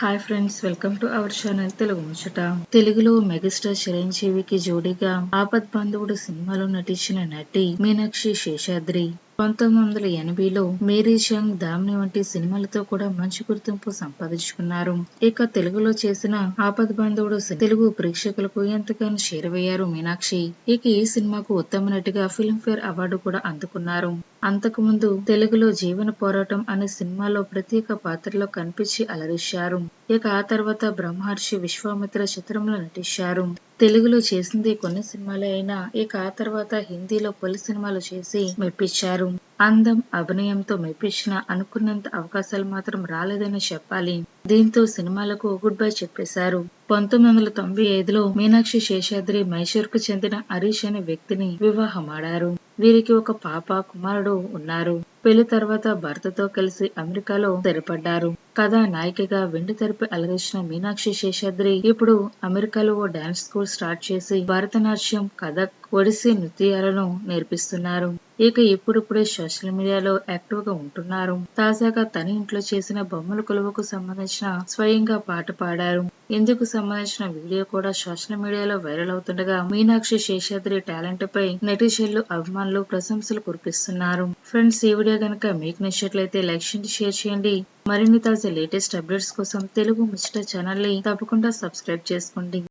Hi friends welcome to our channel Telugu ముచ్చట తెలుగులో megastar చిరంజీవికి జోడీగా ఆపద్ బంధువుడు సినిమాలో నటించిన నటి మీనాక్షి శేషాద్రి. పంతొమ్మిది వందల ఎనభైలో మేరీ షంగ్ దామ్ని వంటి సినిమాలతో కూడా మంచి గుర్తింపు సంపాదించుకున్నారు. ఇక తెలుగులో చేసిన ఆపద్ బంధువుడు తెలుగు ప్రేక్షకులకు ఎంతగానో చేరవయ్యారు మీనాక్షి. ఇక ఈ సినిమాకు ఉత్తమ నటిగా ఫిల్మ్ఫేర్ అవార్డు కూడా అందుకున్నారు. అంతకుముందు తెలుగులో జీవన పోరాటం అనే సినిమాలో ప్రత్యేక పాత్రలో కనిపించి అలరించారు. ఇక ఆ తర్వాత బ్రహ్మర్షి విశ్వామిత్ర చిత్రంలో నటించారు. తెలుగులో చేసింది కొన్ని సినిమాలే అయినా ఇక ఆ తర్వాత హిందీలో పలు సినిమాలు చేసి మెప్పించారు. అందం అభినయంతో మెప్పించిన అనుకున్నంత అవకాశాలు మాత్రం రాలేదని చెప్పాలి. దీంతో సినిమాలకు గుడ్ బై చెప్పేశారు. పంతొమ్మిది వందల తొంభై ఐదులో మీనాక్షి శేషాద్రి మైసూర్కు చెందిన హరీష్ అనే వ్యక్తిని వివాహమాడారు. వీరికి ఒక పాప కుమారుడు ఉన్నారు. పెళ్ళి తర్వాత భర్తతో కలిసి అమెరికాలో స్థిరపడ్డారు. కథా నాయికగా వెండి తెరపై అలరించిన మీనాక్షి శేషాద్రి ఇప్పుడు అమెరికాలో ఓ డాన్స్ స్కూల్ స్టార్ట్ చేసి భరతనాట్యం కథక్ ఒడిస్సీ నృత్యాలను నేర్పిస్తున్నారు. ఇక ఇప్పుడిప్పుడే సోషల్ మీడియాలో యాక్టివ్గా ఉంటున్నారు. తాజాగా తన ఇంట్లో చేసిన బొమ్మల కొలువుకు సంబంధించిన స్వయంగా పాట పాడారు. ఇందుకు సంబంధించిన వీడియో కూడా సోషల్ మీడియాలో వైరల్ అవుతుండగా మీనాక్షి శేషాద్రి టాలెంట్ పై నెటిజన్లు అభిమానులు ప్రశంసలు కురిపిస్తున్నారు. ఫ్రెండ్స్ ఈ వీడియో కనుక మీకు నచ్చినట్లయితే లైక్ చేయండి షేర్ చేయండి. మరిన్ని తాజా లేటెస్ట్ అప్డేట్స్ కోసం తెలుగు ముచ్చట ఛానల్ని తప్పకుండా సబ్స్క్రైబ్ చేసుకోండి.